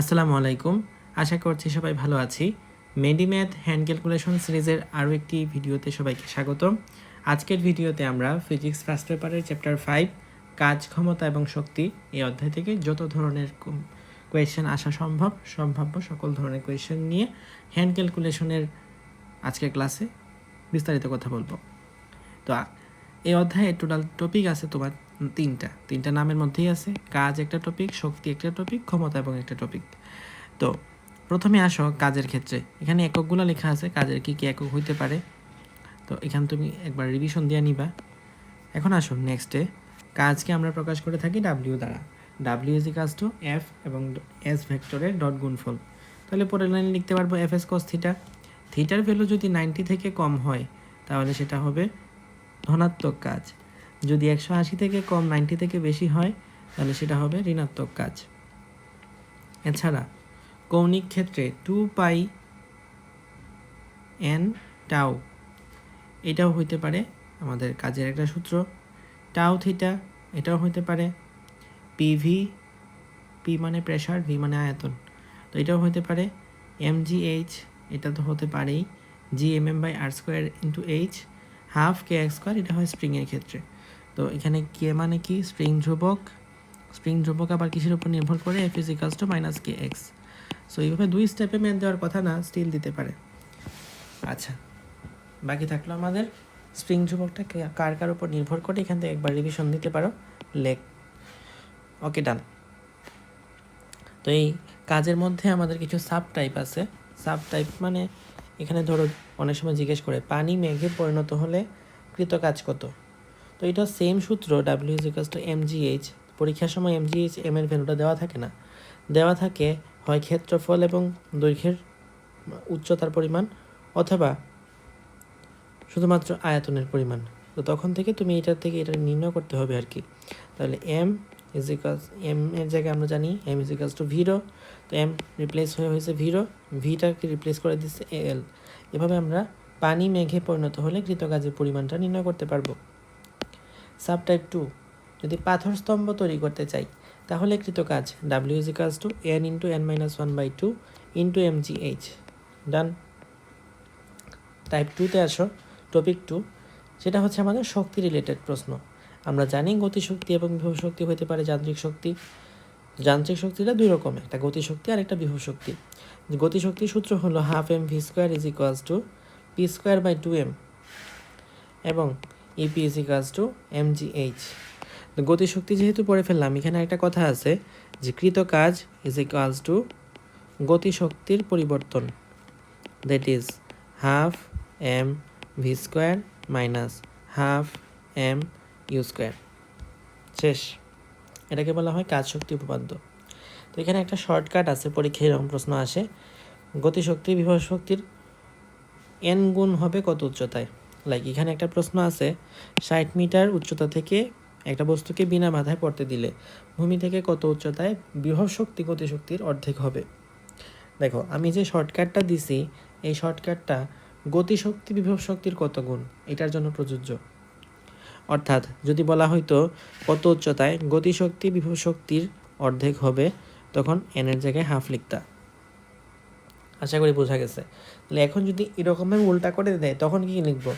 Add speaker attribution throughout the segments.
Speaker 1: আসসালামু আলাইকুম। আশা করছি সবাই ভালো আছি। মেডিম্যাথ হ্যান্ড ক্যালকুলেশন সিরিজের আরও একটি ভিডিওতে সবাইকে স্বাগত আজকের ভিডিওতে আমরা ফিজিক্স ফার্স্ট পেপারের চ্যাপ্টার ফাইভ, কাজ, ক্ষমতা এবং শক্তি এই অধ্যায় থেকে যত ধরনের কোয়েশ্চেন আসা সম্ভব, সম্ভাব্য সকল ধরনের কোয়েশ্চেন নিয়ে হ্যান্ড ক্যালকুলেশনের আজকের ক্লাসে বিস্তারিত কথা বলব। তো, এই অধ্যায়ে টোটাল টপিক আছে তোমার তিনটা তিনটা নামের মধ্যেই আছে, কাজ একটা টপিক শক্তি একটা টপিক ক্ষমতা এবং একটা টপিক তো প্রথমে আসো কাজের ক্ষেত্রে। এখানে এককগুলো লেখা আছে, কাজের কী কী একক হইতে পারে। তো এখানে তুমি একবার রিভিশন দিয়ে নিবা। এখন আসো নেক্সটে কাজকে আমরা প্রকাশ করে থাকি ডাব্লিউ দ্বারা। ডাব্লিউ ইজ কাজ টু এফ এবং এস ভেক্টরের ডট গুণফল। তাহলে পরের লাইনে লিখতে পারব এফ এস কস থিটা থিটার ভ্যালু যদি নাইনটি থেকে কম হয়, তাহলে সেটা হবে ধনাত্মক কাজ। যদি একশো আশি থেকে কম, নাইনটি থেকে বেশি হয়, তাহলে সেটা হবে ঋণাত্মক কাজ। এছাড়া কৌণিক ক্ষেত্রে টু পাই এন টাউ এটাও হইতে পারে আমাদের কাজের একটা সূত্র। টাউ থিটা, এটাও হইতে পারে। পিভি, পি মানে প্রেশার ভি মানে আয়তন, তো এটাও হতে পারে। এম জি এইচ এটা তো হতে পারেই। G M M by R square into H, half K X square, এটা হয় স্প্রিংয়ের ক্ষেত্রে। তো এখানে কে মানে কি? স্প্রিং ধ্রুবক। স্প্রিং ধ্রুবক আবার কিসের উপর নির্ভর করে? F is equals to minus K X so এইভাবে দুই স্টেপে ম্যাথ দেওয়ার কথা না স্টিল দিতে পারে। আচ্ছা বাকি থাকল আমাদের স্প্রিং ধ্রুবকটা কার কার উপর নির্ভর করে? এখান থেকে একবার রিভিশন দিতে পারো। লেক ওকে ডান তো এই কাজের মধ্যে আমাদের কিছু সাব টাইপ আছে। সাব টাইপ মানে এখানে ধরো অনেক সময় জিজ্ঞেস করে, পানি, মেঘে পরিণত হলে কৃত কাজ কত? তো এটা সেম সূত্র W is equals to M GH পরীক্ষার সময় এম জিএইচ এম এর ভ্যালুটা দেওয়া থাকে না। দেওয়া থাকে হয় ক্ষেত্রফল এবং দৈর্ঘ্যের উচ্চতার পরিমাণ অথবা শুধুমাত্র আয়তনের পরিমাণ। তো তখন থেকে তুমি এটার থেকে এটা নির্ণয় করতে হবে আর কি। তাহলে এম ইজিকাস এম এর জায়গায় আমরা জানি এম ইজিকাস টু ভিরো তো এম রিপ্লেস হয়ে হয়েছে ভিরো ভিটাকে রিপ্লেস করে দিচ্ছে এল এভাবে আমরা পানি মেঘে পরিণত হলে কৃতকাজের পরিমাণটা নির্ণয় করতে পারব। সাবটাইপ টু যদি পাথর স্তম্ভ তৈরি করতে চাই, তাহলে কৃতকাজ W is equals to N into N minus one by two into M G H done type টুতে আসো টপিক টু সেটা হচ্ছে আমাদের শক্তি রিলেটেড প্রশ্ন। আমরা জানি গতিশক্তি এবং বিভব শক্তি হতে পারে যান্ত্রিক শক্তি। যান্ত্রিক শক্তিটা দুই রকম, একটা গতিশক্তি আর একটা বিভব শক্তি। গতিশক্তির সূত্র হলো half M V square is equals to P square by two M এবং EP is equals to M G H গতিশক্তি যেহেতু পড়ে ফেললাম, এখানে একটা কথা আছে যে কৃত কাজ ইজ ইকুয়ালস টু গতিশক্তির পরিবর্তন। That is half M V square minus half M U square শেষ। এটাকে বলা হয় কাজ শক্তি উপপাদ্য। তো এখানে একটা শর্টকাট আছে, পরীক্ষায় এরকম প্রশ্ন আসে। গতিশক্তি বিভব শক্তির এন গুণ হবে কত উচ্চতায়? লাইক এখানে একটা প্রশ্ন আছে। ষাট মিটার উচ্চতা থেকে একটা বস্তুকে বিনা বাধায় পড়তে দিলে ভূমি থেকে কত উচ্চতায় বৃহৎ শক্তি গতিশক্তির অর্ধেক হবে? দেখো, আমি যে শর্টকাটটা দিছি, এই শর্টকাটটা গতিশক্তি বিভব শক্তির কত গুণ? এটার জন্য প্রযোজ্য। অর্থাৎ, যদি বলা হয়তো কত উচ্চতায় গতিশক্তি বিভব শক্তির অর্ধেক হবে, তখন এনের জায়গায় হাফ লিখতা। আশা করি বোঝা গেছে। তাহলে এখন যদি এরকমভাবে উল্টা করে দেয়, তখন কি লিখব?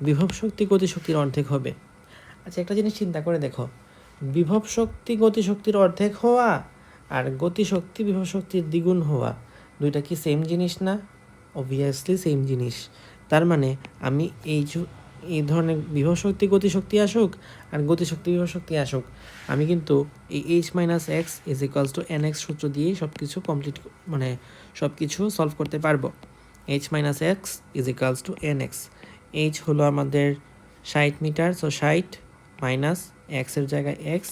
Speaker 1: বিভব শক্তি গতিশক্তির অর্ধেক হবে। আচ্ছা একটা জিনিস চিন্তা করে দেখো। বিভব শক্তি গতিশক্তির অর্ধেক হওয়া আর গতিশক্তি বিভব শক্তির দ্বিগুণ হওয়া দুইটা কি সেম জিনিস না? অবভিয়াসলি সেম জিনিস। তার মানে আমি এই এই ধরনের বিভব শক্তি গতিশক্তি আসুক আর গতিশক্তি বিভব শক্তি আসুক, আমি কিন্তু এই H minus X is equals to N X সূত্র দিয়েই সব কিছু কমপ্লিট মানে সব কিছু সলভ করতে পারব। H minus X is equals to N X H হলো আমাদের ষাট মিটার সো ষাট মাইনাস এক্সের জায়গায় এক্স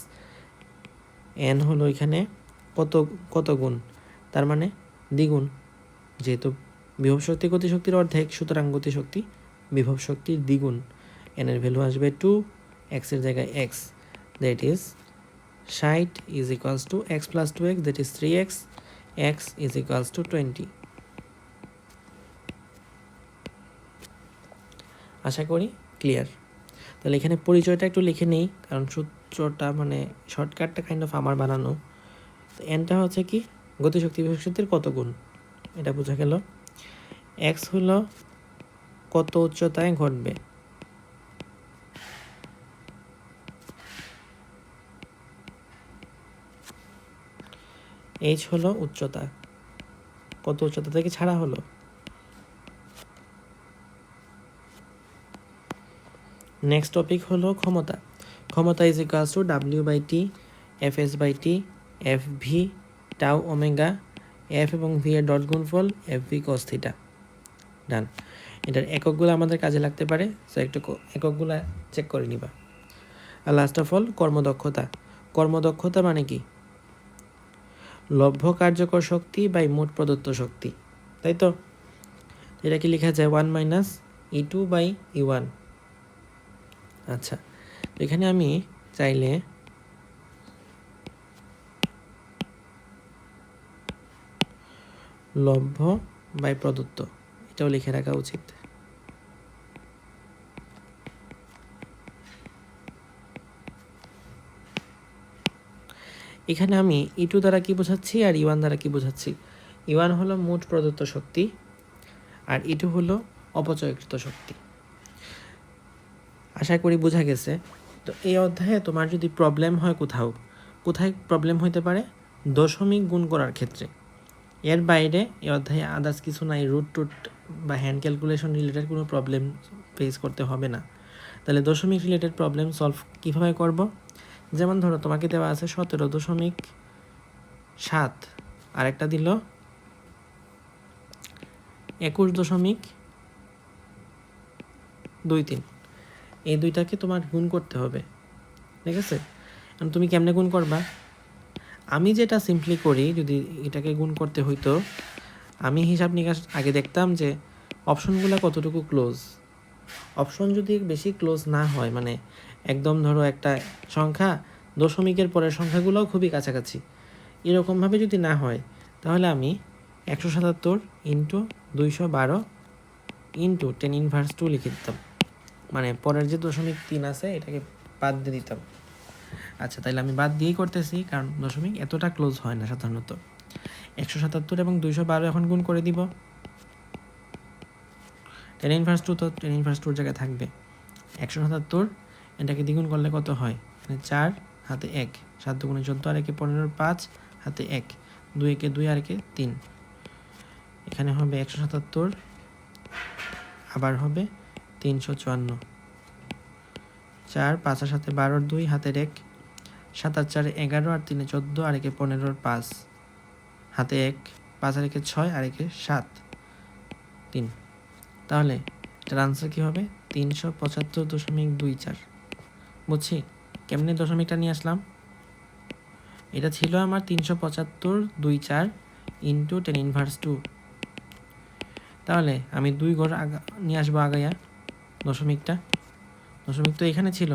Speaker 1: এন হলো এখানে কত কত গুণ? তার মানে দ্বিগুণ। যেহেতু বিভব শক্তি গতিশক্তির অর্ধেক, সুতরাং গতিশক্তি বিভব শক্তির দ্বিগুণ। এনের ভ্যালু আসবে টু এক্সের জায়গায় এক্স দ্যাট ইজ ষাট is equals to X plus two X that is three X X is equals to twenty আশা করি ক্লিয়ার তাহলে এখানে পরিচয়টা একটু লিখে নেই, কারণ সূত্রটা মানে শর্টকাটটা কাইন্ড অফ আমার বানানো। তো এনটা হচ্ছে কি? গতিশক্তি বিভব শক্তির কত গুণ? এটা বোঝা গেল। এক্স হলো কত উচ্চতায় ঘটবে? এইচ হলো উচ্চতা। কত উচ্চতা থেকে ছাড়া হলো? নেক্সট টপিক হলো ক্ষমতা। ক্ষমতা is equals to W by T F S by T F V tau omega F এবং ভি এর ডট গুণফল এফ ভি কস থিটা ডান এটার এককগুলো আমাদের কাজে লাগতে পারে সো একটু এককগুলো চেক করে নিবা। আর লাস্ট অফ অল কর্মদক্ষতা। কর্মদক্ষতা মানে কি? লভ্য কার্যকর শক্তি বাই মোট প্রদত্ত শক্তি, তাই তো? এটা কি লেখা যায় one minus E two by E one আচ্ছা এখানে আমি চাইলে লভ্য বাই প্রদত্ত। এটাও লিখে রাখা উচিত। এখানে আমি ই টু দ্বারা কি বোঝাচ্ছি আর ই ওয়ান দ্বারা কি বোঝাচ্ছি? ই ওয়ান হলো মোট প্রদত্ত শক্তি আর ই টু হলো অপচয়কৃত শক্তি। আশা করি বোঝা গেছে। তো এই অধ্যায়ে তোমার যদি প্রবলেম হয় কোথাও, কোথায় প্রবলেম হইতে পারে? দশমিক গুণ করার ক্ষেত্রে। এর বাইরে এই অধ্যায়ে আদার্স কিছু নাই রুট টুট বা হ্যান্ড ক্যালকুলেশন রিলেটেড কোনো প্রবলেম ফেস করতে হবে না। তাহলে দশমিক রিলেটেড প্রবলেম সলভ কীভাবে করব? যেমন ধরো তোমাকে দেওয়া আছে সতেরো দশমিক সাত, আরেকটা দিল একুশ দশমিক দুই তিন। এই দুইটাকে তোমার গুণ করতে হবে, ঠিক আছে? তুমি কেমনে গুণ করবা? আমি যেটা সিম্পলি করি, যদি এটাকে গুণ করতে হইতো, আমি হিসাব নিকাশ আগে দেখতাম যে অপশনগুলো কতটুকু ক্লোজ অপশন যদি বেশি ক্লোজ না হয় মানে একদম ধরো একটা সংখ্যা, দশমিকের পরের সংখ্যাগুলোও খুবই কাছাকাছি। এরকমভাবে যদি না হয়, তাহলে আমি একশো সাতাত্তর ইন্টু দুইশো বারো ইন্টু টেন ইনভার্স টু লিখে দিতাম। মানে পরের যে দশমিক তিন আছে, এটাকে বাদ দিয়ে দিতাম। আচ্ছা তাহলে আমি বাদ দিয়েই করতেছি, কারণ দশমিক এতটা ক্লোজ হয় না সাধারণত। একশো সাতাত্তর এবং দুইশো বারো এখন গুণ করে দিব। টেন ইনভার্স টু তো টেন ইনভার্স টুর জায়গায় থাকবে। একশো সাতাত্তর, এটাকে দ্বিগুণ করলে কত হয়? মানে চার, হাতে এক। সাত দুগুণে চোদ্দ, আর একে পনেরো, পাঁচ, হাতে এক। দুই একে দুই, আর একে তিন। এখানে হবে একশো সাতাত্তর, আবার হবে তিনশো চুয়ান্ন। চার পাঁচের সাথে বারোর দুই, হাতের এক। সাত আর চারে এগারো আর তিনে চোদ্দ আর একে পনেরোর পাঁচ। হাতে এক, পাঁচ আর একে ছয় আর একে সাত। তিন। তাহলে এটার আনসার কী হবে? তিনশো পঁচাত্তর দশমিক দুই চার। বুঝছি? কেমনে দশমিকটা নিয়ে আসলাম? এটা ছিল আমার তিনশো পঁচাত্তর দুই চার ইন্টু টেন ইনভার্স টু তাহলে আমি দুই ঘর আগা নিয়ে আসব আগাইয়া দশমিকটা। দশমিক তো এখানে ছিল।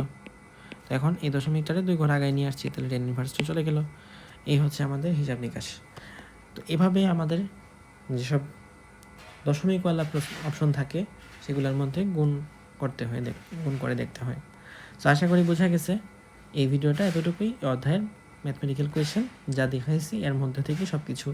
Speaker 1: তো এখন এই দশমিকটারে দুই ঘর আগায় নিয়ে আসছি, তাহলে টেন ইনভার্স টু চলে গেল। এই হচ্ছে আমাদের হিসাব নিকাশ। তো এভাবে আমাদের যেসব দশমিকওয়ালা অপশন থাকে, সেগুলোর মধ্যে গুণ করতে হয় গুণ করে দেখতে হয়। তো আশা করি বোঝা গেছে, এই ভিডিওটা এতটুকুই। অধ্যায়ের ম্যাথমেটিক্যাল কোয়েশ্চেন যা দেখাইছি, এর মধ্যে থেকে সব কিছু